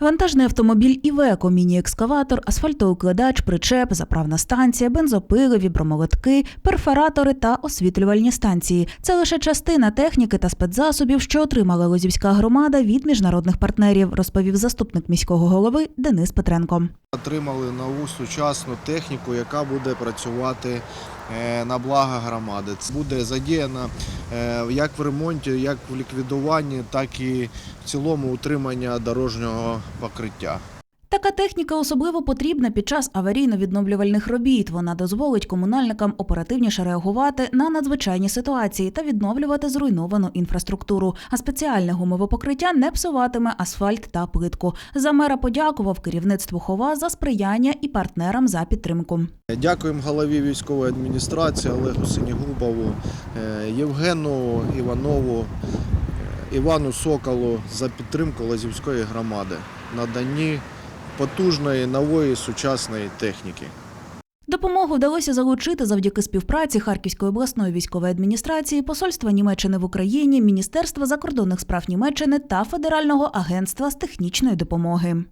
Вантажний автомобіль Івеко, міні-екскаватор, асфальтоукладач, причеп, заправна станція, бензопили, вібромолотки, перфоратори та освітлювальні станції. Це лише частина техніки та спецзасобів, що отримала Лозівська громада від міжнародних партнерів, розповів заступник міського голови Денис Петренко. Отримали нову сучасну техніку, яка буде працювати е, на благо громади. Це буде задіяна е, як в ремонті, як в ліквідуванні, так і в цілому утримання дорожнього покриття. Така техніка особливо потрібна під час аварійно-відновлювальних робіт. Вона дозволить комунальникам оперативніше реагувати на надзвичайні ситуації та відновлювати зруйновану інфраструктуру. А спеціальне гумове покриття не псуватиме асфальт та плитку. За мера подякував керівництву хова за сприяння і партнерам за підтримку. Дякуємо голові військової адміністрації Олегу Синігубову, е, Євгену Іванову, е, Івану Соколу за підтримку Лазівської громади наданні потужної нової сучасної техніки. Допомогу вдалося залучити завдяки співпраці Харківської обласної військової адміністрації, посольства Німеччини в Україні, Міністерства закордонних справ Німеччини та Федерального агентства з технічної допомоги.